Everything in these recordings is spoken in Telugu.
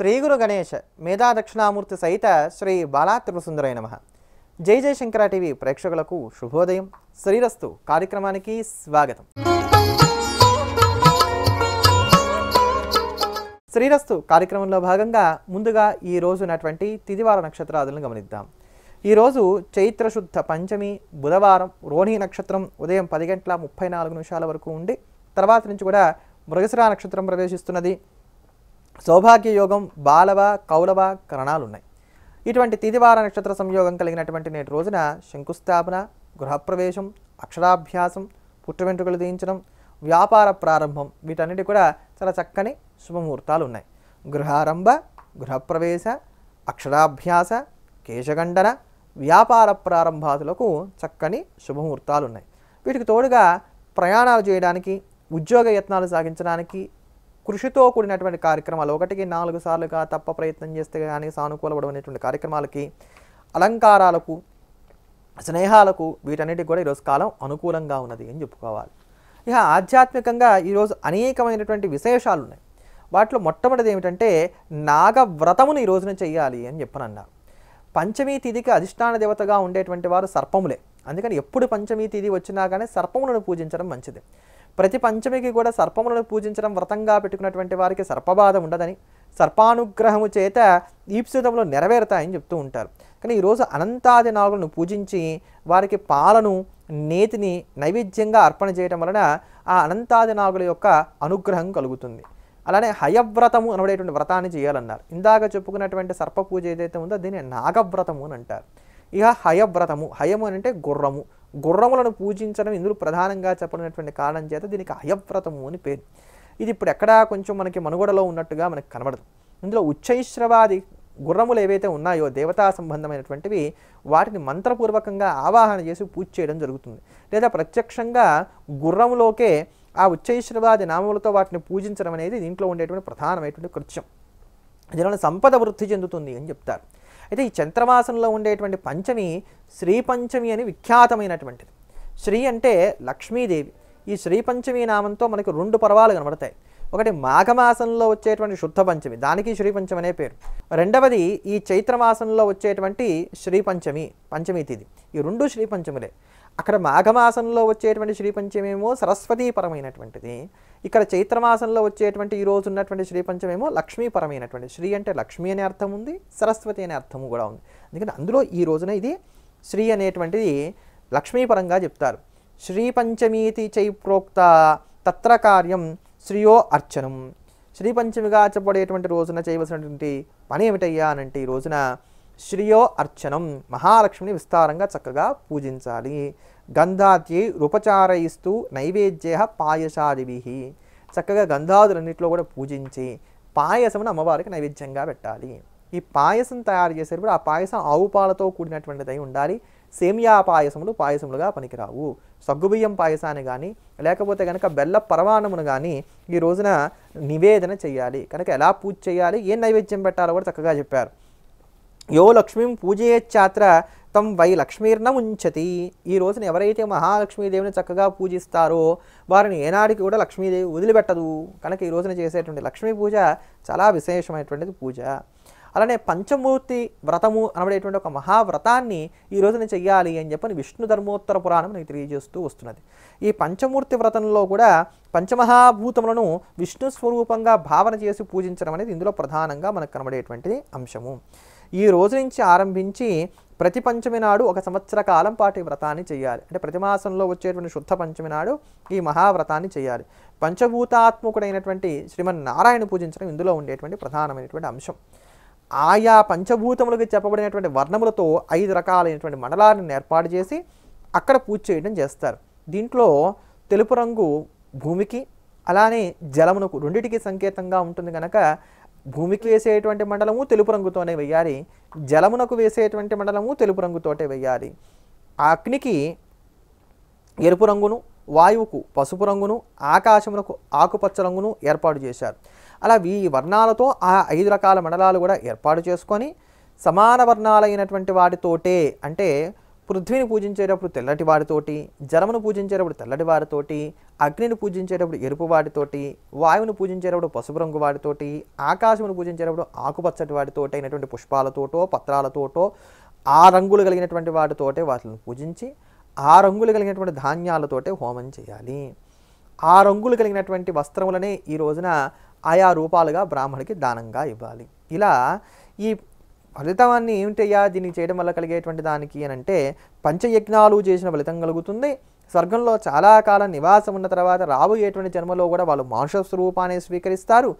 శ్రీ గురు గణేష్ మేధా దక్షిణామూర్తి సహిత శ్రీ బాలా త్రిపురసుందరై నమ. జై జయశంకర టీవీ ప్రేక్షకులకు శుభోదయం. శ్రీరస్తు కార్యక్రమానికి స్వాగతం. శ్రీరస్తు కార్యక్రమంలో భాగంగా ముందుగా ఈ రోజునటువంటి ఉన్నటువంటి తిదివార నక్షత్రాదులను గమనిద్దాం. ఈరోజు చైత్రశుద్ధ పంచమి బుధవారం రోహిణి నక్షత్రం ఉదయం పది గంటల ముప్పై నాలుగు నిమిషాల వరకు ఉండి తర్వాత నుంచి కూడా మృగశిరా నక్షత్రం ప్రవేశిస్తున్నది. సౌభాగ్య యోగం బాలవ కౌలవ కరణాలు ఉన్నాయి ఇటువంటి తిదివార నక్షత్ర సంయోగం కలిగినటువంటి నేటి రోజున శంకుస్థాపన గృహప్రవేశం అక్షరాభ్యాసం పుట్టు వెంట్రుకలు తీయించడం వ్యాపార ప్రారంభం వీటన్నిటి కూడా చాలా చక్కని శుభముహూర్తాలు ఉన్నాయి గృహారంభ గృహప్రవేశ అక్షరాభ్యాస కేశగండన వ్యాపార ప్రారంభాదులకు చక్కని శుభముహూర్తాలు ఉన్నాయి వీటికి తోడుగా ప్రయాణాలు చేయడానికి ఉద్యోగ యత్నాలు సాగించడానికి కృషితో కూడినటువంటి కార్యక్రమాలు. ఒకటికి నాలుగు సార్లుగా తప్ప ప్రయత్నం చేస్తే కానీ సానుకూలపడమైనటువంటి కార్యక్రమాలకి అలంకారాలకు స్నేహాలకు వీటన్నిటికి కూడా ఈరోజు కాలం అనుకూలంగా ఉన్నది అని చెప్పుకోవాలి. ఇక ఆధ్యాత్మికంగా ఈరోజు అనేకమైనటువంటి విశేషాలు ఉన్నాయి వాటిలో మొట్టమొదటిది ఏమిటంటే నాగవ్రతమును ఈ రోజున అని చెప్పనన్నారు పంచమీ తిథికి అధిష్టాన దేవతగా ఉండేటువంటి వారు సర్పములే. అందుకని ఎప్పుడు పంచమి తిథి వచ్చినా కానీ సర్పములను పూజించడం మంచిది. ప్రతి పంచమికి కూడా సర్పములను పూజించడం వ్రతంగా పెట్టుకున్నటువంటి వారికి సర్పబాధ ఉండదని సర్పానుగ్రహము చేత ఈప్సితములు నెరవేరుతాయని చెప్తూ ఉంటారు. కానీ ఈరోజు అనంతాది నాగులను పూజించి వారికి పాలను నేతిని నైవేద్యంగా అర్పణ చేయడం వలన ఆ అనంతాది నాగుల యొక్క అనుగ్రహం కలుగుతుంది. అలానే హయవ్రతము అనబడేటువంటి వ్రతాన్ని చేయాలన్నారు. ఇందాక చెప్పుకున్నటువంటి సర్ప పూజ ఏదైతే ఉందో దీన్ని నాగవ్రతము అని అంటారు. ఇక హయవ్రతము. హయము అని అంటే గుర్రము. గుర్రములను పూజించడం ఇందులో ప్రధానంగా చెప్పబడినటువంటి కారణం చేత దీనికి హయవ్రతము అని పేరు. ఇది ఇప్పుడు ఎక్కడా కొంచెం మనకి మనుగడలో ఉన్నట్టుగా మనకి కనబడదు. ఇందులో ఉచ్చైశ్రవాది గుర్రములు ఏవైతే ఉన్నాయో దేవతా సంబంధమైనటువంటివి వాటిని మంత్రపూర్వకంగా ఆవాహన చేసి పూజ చేయడం జరుగుతుంది. లేదా ప్రత్యక్షంగా గుర్రములోకే ఆ ఉచ్చైశ్వరవాది నామములతో వాటిని పూజించడం అనేది దీంట్లో ఉండేటువంటి ప్రధానమైనటువంటి కృత్యం. దీనివల్ల సంపద వృద్ధి చెందుతుంది అని చెప్తారు. అయితే ఈ చంద్రమాసంలో ఉండేటువంటి పంచమి శ్రీ పంచమి అని విఖ్యాతమైనటువంటిది. శ్రీ అంటే లక్ష్మీదేవి. ఈ శ్రీ పంచమి నామంతో మనకు రెండు పర్వాలు కనబడతాయి. ఒకటి మాఘమాసంలో వచ్చేటువంటి శుద్ధ పంచమి. దానికి శ్రీపంచమి అనే పేరు. రెండవది ఈ చైత్రమాసంలో వచ్చేటువంటి శ్రీపంచమి పంచమి తిది. ఈ రెండు శ్రీపంచములే అక్కడ మాఘమాసంలో వచ్చేటువంటి శ్రీపంచమేమో సరస్వతీపరమైనటువంటిది. ఇక్కడ చైత్రమాసంలో వచ్చేటువంటి ఈ రోజు ఉన్నటువంటి శ్రీ పంచమేమో లక్ష్మీపరమైనటువంటి శ్రీ అంటే లక్ష్మి అనే అర్థం ఉంది సరస్వతి అనే అర్థము కూడా ఉంది. ఎందుకంటే అందులో ఈ రోజున ఇది శ్రీ అనేటువంటిది లక్ష్మీపరంగా చెప్తారు. శ్రీ పంచమీతి చై ప్రోక్త తత్ర కార్యం శ్రీయో అర్చనం. శ్రీ పంచమిగా చెప్పబడేటువంటి రోజున చేయవలసినటువంటి పని ఏమిటయ్యా అనంటే ఈ రోజున శ్రీయో అర్చనం మహాలక్ష్మిని విస్తారంగా చక్కగా పూజించాలి. గంధాద్యై రూపచారయిస్తూ నైవేద్య పాయసాదివి చక్కగా గంధాదులన్నింటిలో కూడా పూజించి పాయసమును అమ్మవారికి నైవేద్యంగా పెట్టాలి. ఈ పాయసం తయారు చేసేటప్పుడు ఆ పాయసం ఆవు పాలతో కూడినటువంటిదై ఉండాలి. సేమియా పాయసములు పాయసములుగా పనికిరావు. సగ్గుబియ్యం పాయసాన్ని కానీ లేకపోతే కనుక బెల్ల పరమాణమును కానీ ఈ రోజున నివేదన చేయాలి కనుక ఎలా పూజ చేయాలి ఏం నైవేద్యం పెట్టాలో కూడా చక్కగా చెప్పారు. యో లక్ష్మీం పూజయేచ్చాత్ర తం వై లక్ష్మీర్న ఉంచతి. ఈ రోజున ఎవరైతే మహాలక్ష్మీదేవిని చక్కగా పూజిస్తారో వారిని ఏనాడికి కూడా లక్ష్మీదేవి వదిలిపెట్టదు. కనుక ఈ రోజున చేసేటువంటి లక్ష్మీ పూజ చాలా విశేషమైనటువంటిది పూజ. అలానే పంచమూర్తి వ్రతము అనబడేటువంటి ఒక మహావ్రతాన్ని ఈ రోజున చెయ్యాలి అని చెప్పని విష్ణు ధర్మోత్తర పురాణం మనకి తెలియజేస్తూ వస్తున్నది. ఈ పంచమూర్తి వ్రతంలో కూడా పంచమహాభూతములను విష్ణు స్వరూపంగా భావన చేసి పూజించడం అనేది ఇందులో ప్రధానంగా మనకు కనబడేటువంటి అంశము. ఈ రోజు నుంచి ఆరంభించి ప్రతి పంచమి నాడు ఒక సంవత్సర కాలం పాటు ఈ వ్రతాన్ని చేయాలి. అంటే ప్రతి మాసంలో వచ్చేటువంటి శుద్ధ పంచమి నాడు ఈ మహావ్రతాన్ని చేయాలి. పంచభూతాత్మకుడైనటువంటి శ్రీమన్నారాయణ పూజించడం ఇందులో ఉండేటువంటి ప్రధానమైనటువంటి అంశం. ఆయా పంచభూతములకు చెప్పబడినటువంటి వర్ణములతో ఐదు రకాలైనటువంటి మండలాలను ఏర్పాటు చేసి అక్కడ పూజ చేయడం చేస్తారు. దీంట్లో తెలుపు రంగు భూమికి అలానే జలమునకు రెండిటికి సంకేతంగా ఉంటుంది కనుక భూమికి వేసేటువంటి మండలము తెలుపు రంగుతోనే వేయాలి. జలమునకు వేసేటువంటి మండలము తెలుపు రంగుతోటే వేయాలి. ఆ అగ్నికి ఎరుపు రంగును వాయువుకు పసుపు రంగును ఆకాశమునకు ఆకుపచ్చ రంగును ఏర్పాటు చేశారు. అలా ఈ వర్ణాలతో ఆ ఐదు రకాల మండలాలు కూడా ఏర్పాటు చేసుకొని సమాన వర్ణాలైనటువంటి వాటితోటే అంటే పృథ్వీని పూజించేటప్పుడు తెల్లటి వాడితోటి జలమును పూజించేటప్పుడు తెల్లటి వారితోటి అగ్నిని పూజించేటప్పుడు ఎరుపు వాడితోటి వాయువును పూజించేటప్పుడు పసుపు రంగు వాడితోటి ఆకాశమును పూజించేటప్పుడు ఆకుపచ్చటి వాటితోటి అయినటువంటి పుష్పాలతోటో పత్రాలతోటో ఆ రంగులు కలిగినటువంటి వాటితోటే వాటిని పూజించి ఆ రంగులు కలిగినటువంటి ధాన్యాలతోటే హోమం చేయాలి. ఆ రంగులు కలిగినటువంటి వస్త్రములనే ఈ రోజున ఆయా రూపాలుగా బ్రాహ్మణికి దానంగా ఇవ్వాలి. ఇలా ఈ ఫలితాన్ని ఏమిటయ్యా? దీన్ని చేయడం వల్ల కలిగేటువంటి దానికి అని అంటే పంచయజ్ఞాలు చేసిన ఫలితం కలుగుతుంది. స్వర్గంలో చాలా కాలం నివాసం ఉన్న తర్వాత రాబోయేటువంటి జన్మలో కూడా వాళ్ళు మానుష స్వరూపాన్ని స్వీకరిస్తారు.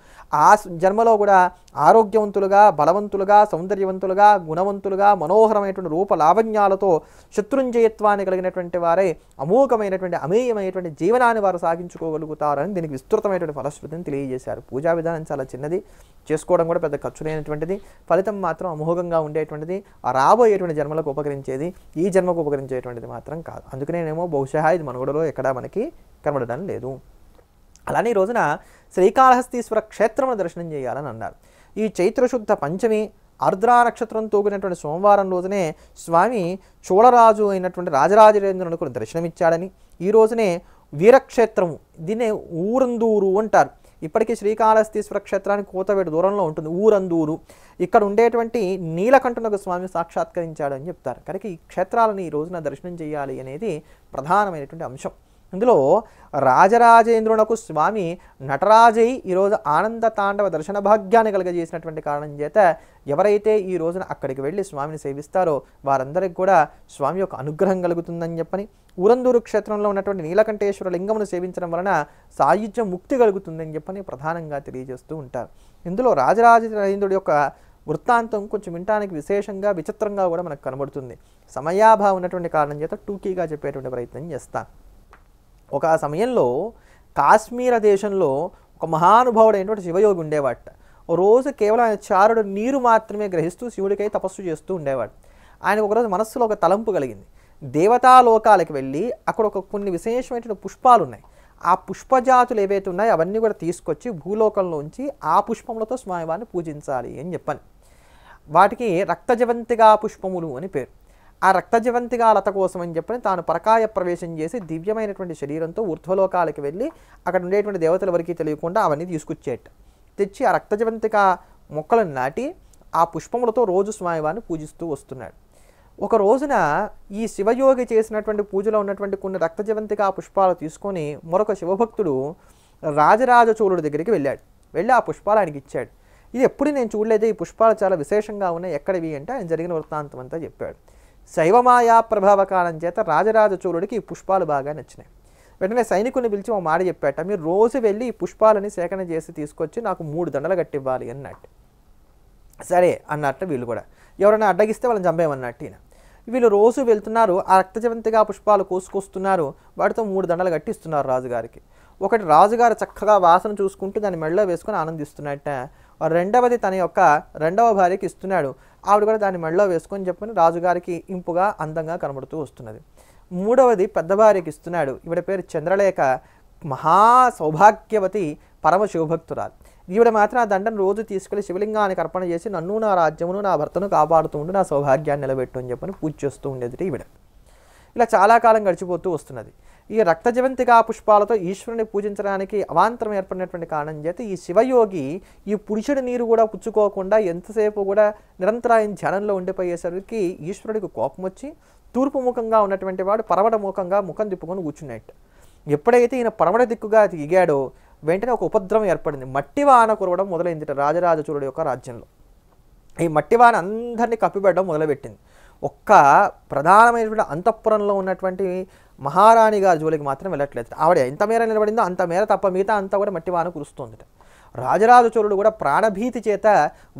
ఆ జన్మలో కూడా ఆరోగ్యవంతులుగా బలవంతులుగా సౌందర్యవంతులుగా గుణవంతులుగా మనోహరమైనటువంటి రూప లావణ్యాలతో శత్రుంజయత్వాన్ని కలిగినటువంటి వారే అమోఘమైనటువంటి అమేయమైనటువంటి జీవనాన్ని వారు సాగించుకోగలుగుతారని దీనికి విస్తృతమైనటువంటి ఫలశ్రుతిని తెలియజేశారు. పూజా విధానం చాలా చిన్నది. చేసుకోవడం కూడా పెద్ద ఖర్చు లేనటువంటిది ఫలితం మాత్రం అమోఘంగా ఉండేటువంటిది. ఆ రాబోయేటువంటి జన్మలకు ఉపకరించేది. ఈ జన్మకు ఉపకరించేటువంటిది మాత్రం కాదు. అందుకనేనేమో బహుశా ఇది మనుగడలో ఎక్కడా మనకి కనబడడం లేదు. అలానే ఈ రోజున శ్రీకాళహస్తీశ్వర క్షేత్రమును దర్శనం చేయాలని అన్నారు. ఈ చైత్రశుద్ధ పంచమి ఆర్ద్రా నక్షత్రం తూగినటువంటి సోమవారం రోజునే స్వామి చోళరాజు అయినటువంటి రాజరాజేంద్రునికి దర్శనమిచ్చాడని. ఈ రోజునే వీరక్షేత్రము దీన్నే ఊరందూరు అంటారు. ఇప్పటికీ శ్రీకాళహస్తీశ్వర క్షేత్రానికి కోతవేడు దూరంలో ఉంటుంది ఊరందూరు. ఇక్కడ ఉండేటువంటి నీలకంఠునకు స్వామి సాక్షాత్కరించాడు అని చెప్తారు. కనుక ఈ క్షేత్రాలను ఈ రోజున దర్శనం చేయాలి అనేది ప్రధానమైనటువంటి అంశం. ఇందులో రాజరాజేంద్రునకు స్వామి నటరాజై ఈరోజు ఆనంద తాండవ దర్శన భాగ్యాన్ని కలగజేసినటువంటి కారణం చేత ఎవరైతే ఈ రోజున అక్కడికి వెళ్ళి స్వామిని సేవిస్తారో వారందరికి కూడా స్వామి యొక్క అనుగ్రహం కలుగుతుందని చెప్పని ఊరందూరు క్షేత్రంలో ఉన్నటువంటి నీలకంఠేశ్వర లింగమును సేవించడం వలన సాయుధ్యం ముక్తి కలుగుతుందని చెప్పని ప్రధానంగా తెలియజేస్తూ ఉంటారు. ఇందులో రాజరాజేంద్రుడి యొక్క వృత్తాంతం కొంచెం వినటానికి విశేషంగా విచిత్రంగా కూడా మనకు కనబడుతుంది. సమయాభావం ఉన్నటువంటి కారణం చేత టూకీగా చెప్పేటువంటి ప్రయత్నం చేస్తాను. ఒక సమయంలో కాశ్మీర దేశంలో ఒక మహానుభావుడైనటువంటి శివయోగి ఉండేవాట. ఓ రోజు కేవలం ఆయన చారుడు నీరు మాత్రమే గ్రహిస్తూ శివుడికై తపస్సు చేస్తూ ఉండేవాడు. ఆయనకు ఒకరోజు మనస్సులో ఒక తలంపు కలిగింది. దేవతాలోకాలకు వెళ్ళి అక్కడ ఒక కొన్ని విశేషమైన పుష్పాలు ఉన్నాయి ఆ పుష్పజాతులు ఏవైతే ఉన్నాయో అవన్నీ కూడా తీసుకొచ్చి భూలోకంలోంచి ఆ పుష్పములతో స్వామివారిని పూజించాలి అని చెప్పాను వాటికి రక్తజవంతిగా పుష్పములు అని పేరు. ఆ రక్తజవంతిగా లత కోసం అని చెప్పని తాను పరకాయ ప్రవేశం చేసి దివ్యమైనటువంటి శరీరంతో ఊర్ధ్వలోకాలకి వెళ్ళి అక్కడ ఉండేటువంటి దేవతల వరకు తెలియకుండా అవన్నీ తీసుకొచ్చేట. తెచ్చి ఆ రక్తజవంతిక మొక్కలను నాటి ఆ పుష్పములతో రోజు స్వామివారిని పూజిస్తూ వస్తున్నాడు. ఒక రోజున ఈ శివయోగి చేసినటువంటి పూజలో ఉన్నటువంటి కొన్ని రక్తజవంతిక పుష్పాలు తీసుకొని మరొక శివభక్తుడు రాజరాజ చోళుడి దగ్గరికి వెళ్ళాడు. వెళ్ళి ఆ పుష్పాలు ఆయనకి ఇచ్చాడు. ఇది ఎప్పుడు నేను చూడలేదు ఈ పుష్పాలు చాలా విశేషంగా ఉన్నాయి ఎక్కడివి అంటే ఆయన జరిగిన వృత్తాంతం అంతా చెప్పాడు. శైవమాయా ప్రభావ కాలం చేత రాజరాజ చోళుడికి ఈ పుష్పాలు బాగా నచ్చినాయి. వెంటనే సైనికుని పిలిచి ఓ మాట చెప్పాట మీరు రోజు వెళ్ళి ఈ పుష్పాలని సేకరణ చేసి తీసుకొచ్చి నాకు మూడు దండలు కట్టివ్వాలి అన్నట్టు సరే అన్నట్టు వీళ్ళు కూడా. ఎవరైనా అడ్డగిస్తే వాళ్ళని చంపేమన్నట్టు ఈయన. వీళ్ళు రోజు వెళ్తున్నారు ఆ రక్తజవంతిగా పుష్పాలు కోసుకొస్తున్నారు వాటితో మూడు దండలు కట్టిస్తున్నారు రాజుగారికి. ఒకటి రాజుగారు చక్కగా వాసన చూసుకుంటూ దాన్ని మెడలో వేసుకొని ఆనందిస్తున్నట్ట రెండవది తన యొక్క రెండవ భార్యకి ఇస్తున్నాడు. ఆవిడ కూడా దాన్ని మెడలో వేసుకొని చెప్పని రాజుగారికి ఇంపుగా అందంగా కనబడుతూ వస్తున్నది. మూడవది పెద్ద భార్యకి ఇస్తున్నాడు. ఈవిడ పేరు చంద్రలేఖ. మహా సౌభాగ్యవతి పరమ శివభక్తురాలు. ఈవిడ మాత్రం ఆ దండను రోజు తీసుకెళ్ళి శివలింగానికి అర్పణ చేసి నన్ను నా రాజ్యమును నా భర్తను కాపాడుతూ ఉండి నా సౌభాగ్యాన్ని నిలబెట్టు అని చెప్పని పూజ చేస్తూ ఉండేది ఈవిడ. ఇలా చాలా కాలం గడిచిపోతూ వస్తున్నది. ఈ రక్తజవంతిగా పుష్పాలతో ఈశ్వరుని పూజించడానికి అవాంతరం ఏర్పడినటువంటి కారణం చేత ఈ శివయోగి ఈ పురుషుడి నీరు కూడా పుచ్చుకోకుండా ఎంతసేపు కూడా నిరంతరాయం ధ్యానంలో ఉండిపోయేసరికి ఈశ్వరుడికి కోపం వచ్చి తూర్పు ముఖంగా ఉన్నటువంటి వాడు పరమట ముఖంగా ముఖం తిప్పుకొని కూర్చున్నట్టు ఎప్పుడైతే ఈయన పరమట దిక్కుగా దిగాడో వెంటనే ఒక ఉపద్రవం ఏర్పడింది. మట్టి వాన కురవడం మొదలైంది రాజరాజ చోళుడి యొక్క రాజ్యంలో. ఈ మట్టివాన అందరినీ కప్పిపెట్టడం మొదలుపెట్టింది. ఒక్క ప్రధానమైనటువంటి అంతఃపురంలో ఉన్నటువంటి మహారాణి గారి జోలికి మాత్రం వెళ్ళట్లేదు. ఆవిడ ఎంత మేర నిలబడిందో అంత మేర తప్ప మిగతా అంతా కూడా మట్టివాన కురుస్తోంది రాజరాజ చోళుడు కూడా ప్రాణభీతి చేత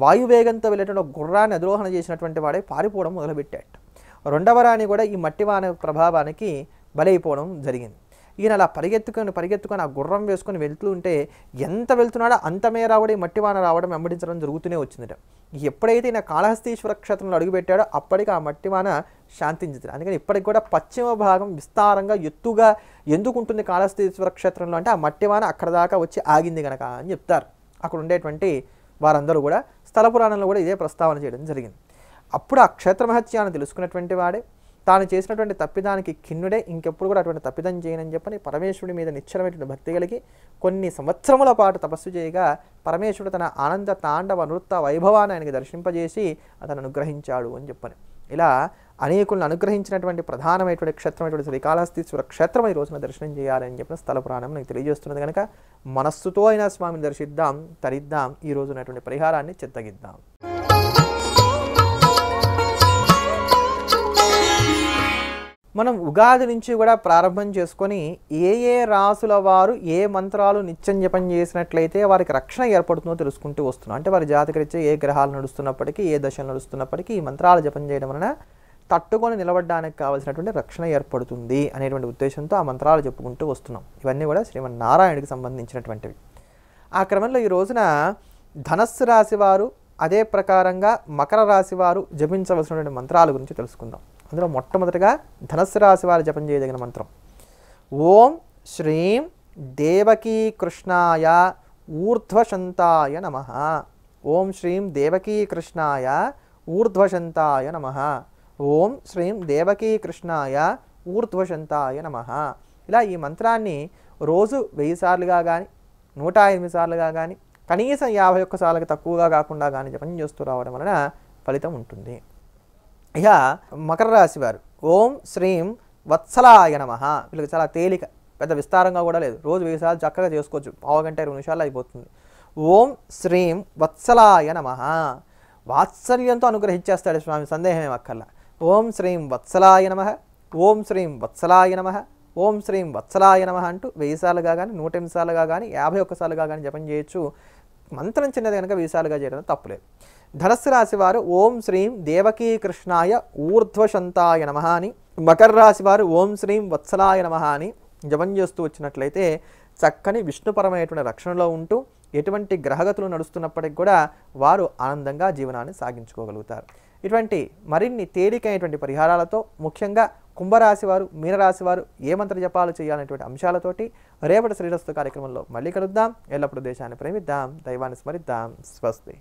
వాయువేగంతో వెళ్ళేటువంటి ఒక గుర్రాన్ని అధిరోహణ చేసినటువంటి వాడే పారిపోవడం మొదలుపెట్టాడు రెండవ రాణి కూడా ఈ మట్టివాన ప్రభావానికి బలైపోవడం జరిగింది. ఈయన అలా పరిగెత్తుకొని పరిగెత్తుకొని ఆ గుర్రం వేసుకొని వెళ్తూ ఉంటే ఎంత వెళ్తున్నాడో అంతమే రావడం మట్టివాన రావడం వెంబడించడం జరుగుతూనే వచ్చిందట. ఎప్పుడైతే ఈయన కాళహస్తీశ్వర క్షేత్రంలో అడుగుపెట్టాడో అప్పటికి ఆ మట్టివాన శాంతించింది అందుకని ఇప్పటికి కూడా పశ్చిమ భాగం విస్తారంగా ఎత్తుగా ఎందుకు ఉంటుంది కాళహస్తీశ్వర క్షేత్రంలో అంటే ఆ మట్టివాన అక్కడ దాకా వచ్చి ఆగింది కనుక అని చెప్తారు. అక్కడ ఉండేటువంటి వారందరూ కూడా స్థల పురాణంలో కూడా ఇదే ప్రస్తావన చేయడం జరిగింది. అప్పుడు ఆ క్షేత్ర మహత్యాన్ని తెలుసుకున్నటువంటి వాడే. తాను చేసినటువంటి తప్పిదానికి ఖిన్నుడే ఇంకెప్పుడు కూడా అటువంటి తప్పిదం చేయనని చెప్పని పరమేశ్వరుడి మీద నిశ్చలమైనటువంటి భక్తి కలిగి కొన్ని సంవత్సరముల పాటు తపస్సు చేయగా పరమేశ్వరుడు తన ఆనంద తాండవ నృత్త వైభవాన్ని ఆయనకి దర్శింపజేసి అతను అనుగ్రహించాడు అని చెప్పని. ఇలా అనేకులను అనుగ్రహించినటువంటి ప్రధానమైనటువంటి క్షేత్రమైనటువంటి శ్రీకాళహస్తీశ్వర క్షేత్రం ఈ రోజున దర్శనం చేయాలని చెప్పిన స్థల పురాణం నాకు తెలియజేస్తున్నది కనుక మనస్సుతో అయినా స్వామిని దర్శిద్దాం తరిద్దాం ఈ రోజునటువంటి పరిహారాన్ని చిత్తగిద్దాం. మనం ఉగాది నుంచి కూడా ప్రారంభం చేసుకొని ఏ ఏ రాసుల వారు ఏ మంత్రాలు నిత్యం జపం చేసినట్లయితే వారికి రక్షణ ఏర్పడుతుందో తెలుసుకుంటూ వస్తున్నాం. అంటే వారి జాతకరీత్యా ఏ గ్రహాలు నడుస్తున్నప్పటికీ ఏ దశలు నడుస్తున్నప్పటికీ ఈ మంత్రాలు జపం చేయడం వలన తట్టుకొని నిలబడడానికి కావాల్సినటువంటి రక్షణ ఏర్పడుతుంది అనేటువంటి ఉద్దేశంతో ఆ మంత్రాలు చెప్పుకుంటూ వస్తున్నాం. ఇవన్నీ కూడా శ్రీమన్నారాయణుడికి సంబంధించినటువంటివి. ఆ క్రమంలో ఈ రోజున ధనస్సు రాశి వారు అదే ప్రకారంగా మకర రాశి వారు జపించవలసినటువంటి మంత్రాల గురించి తెలుసుకుందాం. అందులో మొట్టమొదటిగా ధనస్సు రాశి వారు జపం చేయదగిన మంత్రం. ఓం శ్రీం దేవకీ కృష్ణాయ ఊర్ధ్వశంతాయ నమ. ఓం శ్రీం దేవకీ కృష్ణాయ ఊర్ధ్వశంతాయ నమ. ఓం శ్రీం దేవకీ కృష్ణాయ ఊర్ధ్వశంతాయ నమ. ఇలా ఈ మంత్రాన్ని రోజు వెయ్యి సార్లుగా కానీ నూట ఎనిమిది సార్లుగా కానీ కనీసం యాభై ఒక్క సార్లకి తక్కువగా కాకుండా కానీ జపం చేస్తూ రావడం వలన ఫలితం ఉంటుంది. ఇక మకర రాశి వారు. ఓం శ్రీం వత్సలాయ నమ. వీళ్ళకి చాలా తేలిక పెద్ద విస్తారంగా కూడా లేదు. రోజు వెయ్యి సార్లు చక్కగా చేసుకోవచ్చు. పావు గంట ఇరవై నిమిషాలు అయిపోతుంది. ఓం శ్రీం వత్సలాయ నమ. వాత్సల్యంతో అనుగ్రహించేస్తాడు స్వామి సందేహం ఏం అక్కర్లా. ఓం శ్రీం వత్సలాయ నమ. ఓం శ్రీం వత్సలాయ నమ. ఓం శ్రీం వత్సలాయ నమ అంటూ వెయ్యి సార్లుగా కానీ నూట ఎనిమిది సార్లుగా కానీ యాభై ఒక్కసార్లుగా కానీ జపం చేయొచ్చు. మంత్రం చిన్నది కనుక వెయ్యి సార్లుగా చేయడం తప్పులేదు ధనస్సు రాశి వారు ఓం శ్రీం దేవకీ కృష్ణాయ ఊర్ధ్వశంతాయ నమ అని మకర రాశి వారు ఓం శ్రీం వత్సలాయ నమ అని జపం చేస్తూ వచ్చినట్లయితే చక్కని విష్ణుపరమైనటువంటి రక్షణలో ఉంటూ ఎటువంటి గ్రహగతులు నడుస్తున్నప్పటికి కూడా వారు ఆనందంగా జీవనాన్ని సాగించుకోగలుగుతారు. ఇటువంటి మరిన్ని తేలికైనటువంటి పరిహారాలతో ముఖ్యంగా కుంభరాశి వారు మీనరాశి వారు ఏ మంత్ర జపాలు చేయాలనేటువంటి అంశాలతోటి రేపటి శ్రీరస్తు కార్యక్రమంలో మళ్ళీ కలుద్దాం. ఎల్లప్పుడూ దేశాన్ని ప్రేమిద్దాం. దైవాన్ని స్మరిద్దాం. స్వస్తి.